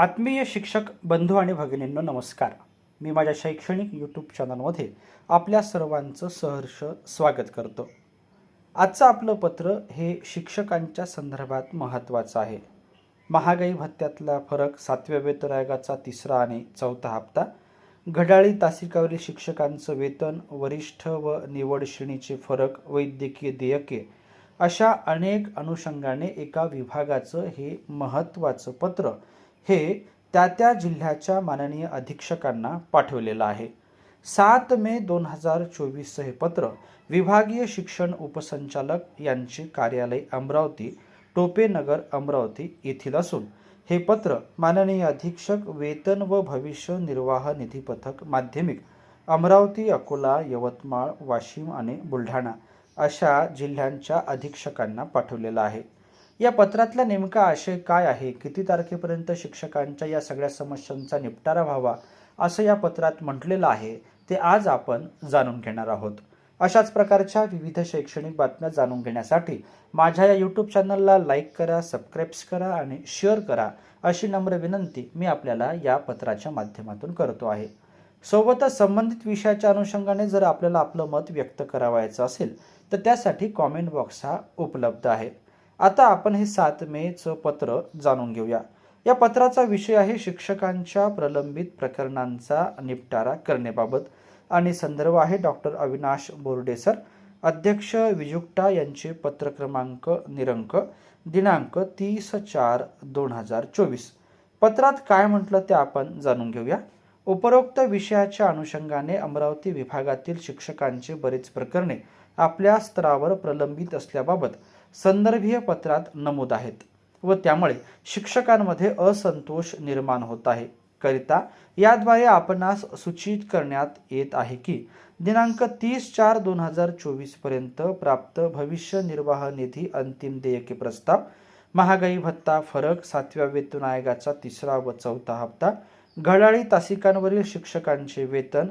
आत्मीय शिक्षक बंधू आणि भगिनींनो नमस्कार. मी माझ्या शैक्षणिक यूट्यूब चॅनलमध्ये आपल्या सर्वांचं सहर्ष स्वागत करतो. आजचं आपलं पत्र हे शिक्षकांच्या संदर्भात महत्त्वाचं आहे. महागाई भत्त्यातला फरक सातव्या वेतन आयोगाचा तिसरा आणि चौथा हप्ता घड्याळी तासिकावरील शिक्षकांचं वेतन वरिष्ठ व निवड श्रेणीचे फरक वैद्यकीय देयके अशा अनेक अनुषंगाने एका विभागाचं हे महत्त्वाचं पत्र हे त्या त्या जिल्ह्याच्या माननीय अधीक्षकांना पाठवलेलं आहे. सात मे दोन हजार चोवीसचं हे पत्र विभागीय शिक्षण उपसंचालक यांचे कार्यालय अमरावती टोपेनगर अमरावती येथील असून हे पत्र माननीय अधीक्षक वेतन व भविष्य निर्वाह निधी पथक माध्यमिक अमरावती अकोला यवतमाळ वाशिम आणि बुलढाणा अशा जिल्ह्यांच्या अधीक्षकांना पाठवलेलं आहे. या पत्रातला नेमका आशय काय आहे? किती तारखेपर्यंत शिक्षकांच्या या सगळ्या समस्यांचा निपटारा व्हावा? असं या पत्रात म्हटलेलं आहे. ते आज आपण जाणून घेणार आहोत. अशाच प्रकारच्या विविध शैक्षणिक बातम्या जाणून घेण्यासाठी माझ्या या यूट्यूब चॅनलला लाईक करा सबस्क्राईब्स करा आणि शेअर करा अशी नम्र विनंती मी आपल्याला या पत्राच्या माध्यमातून करतो आहे. सोबतच संबंधित विषयाच्या अनुषंगाने जर आपल्याला आपलं मत व्यक्त करावायचं असेल तर त्यासाठी कॉमेंट बॉक्स हा उपलब्ध आहे. आता आपण हे सात मेचं पत्र जाणून घेऊया. या पत्राचा विषय आहे शिक्षकांच्या प्रलंबित प्रकरणांचा निपटारा करण्याबाबत. आणि संदर्भ आहे डॉक्टर अविनाश बोर्डे सर अध्यक्ष विजुक्ता यांचे पत्र क्रमांक निरंक दिनांक तीस चार दोन हजार चोवीस. पत्रात काय म्हटलं ते आपण जाणून घेऊया. उपरोक्त विषयाच्या अनुषंगाने अमरावती विभागातील शिक्षकांचे बरेच प्रकरणे आपल्या स्तरावर प्रलंबित असल्याबाबत संदर्भीय पत्रात नमूद आहेत व त्यामुळे शिक्षकांमध्ये असंतोष निर्माण होत आहे. करिता याद्वारे आपणास सूचित करण्यात येत आहे की दिनांक तीस चार दोन हजार चोवीसपर्यंत प्राप्त भविष्य निर्वाह निधी अंतिम देयके प्रस्ताव महागाई भत्ता फरक सातव्या वेतन आयोगाचा तिसरा व चौथा हप्ता घड्याळी तासिकांवरील शिक्षकांचे वेतन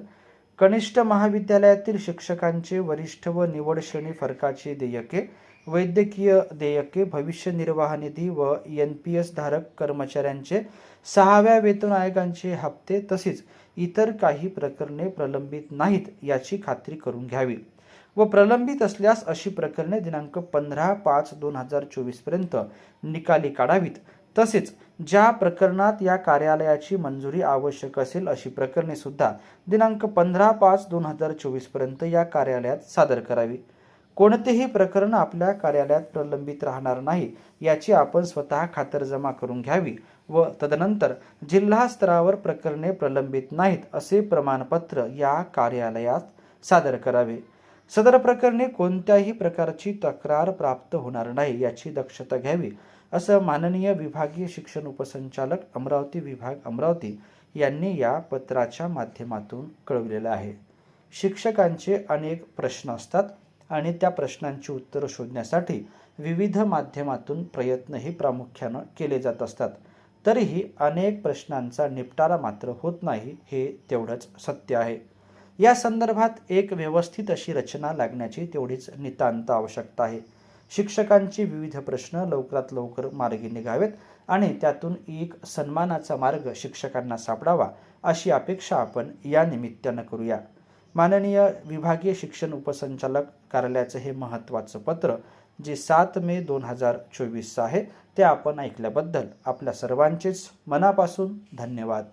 कनिष्ठ महाविद्यालयातील शिक्षकांचे वरिष्ठ व निवड श्रेणी फरकाची देयके वैद्यकीय देयके भविष्य निर्वाह निधी व एन पी एस धारक कर्मचाऱ्यांचे सहाव्या वेतन आयोगांचे हप्ते तसेच इतर काही प्रकरणे प्रलंबित नाहीत याची खात्री करून घ्यावी व प्रलंबित असल्यास अशी प्रकरणे दिनांक पंधरा पाच दोन हजार चोवीसपर्यंत निकाली काढावीत. तसेच ज्या प्रकरणात या कार्यालयाची मंजुरी आवश्यक असेल अशी प्रकरणे सुद्धा दिनांक पंधरा पाच दोन हजार चोवीसपर्यंत या कार्यालयात सादर करावी. कोणतेही प्रकरण आपल्या कार्यालयात प्रलंबित राहणार नाही याची आपण स्वतः खातरजमा करून घ्यावी व तदनंतर जिल्हा स्तरावर प्रकरणे प्रलंबित नाहीत असे प्रमाणपत्र या कार्यालयात सादर करावे. सदर प्रकरणे कोणत्याही प्रकारची तक्रार प्राप्त होणार नाही याची दक्षता घ्यावी असं माननीय विभागीय शिक्षण उपसंचालक अमरावती विभाग अमरावती यांनी या पत्राच्या माध्यमातून कळविलेलं आहे. शिक्षकांचे अनेक प्रश्न असतात. आणि त्या प्रश्नांची उत्तरं शोधण्यासाठी विविध माध्यमातून प्रयत्नही प्रामुख्यानं केले जात असतात. तरीही अनेक प्रश्नांचा निपटारा मात्र होत नाही हे तेवढंच सत्य आहे. या संदर्भात एक व्यवस्थित अशी रचना लागण्याची तेवढीच नितांत आवश्यकता आहे. शिक्षकांची विविध प्रश्न लवकरात लवकर मार्गी निघावेत आणि त्यातून एक सन्मानाचा मार्ग शिक्षकांना सापडावा अशी अपेक्षा आपण या निमित्तानं करूया. माननीय विभागीय शिक्षण उपसंचालक कार्यालयाचं हे महत्त्वाचं पत्र जे सात मे दोन हजार चोवीसचं आहे ते आपण ऐकल्याबद्दल आपल्या सर्वांचेच मनापासून धन्यवाद.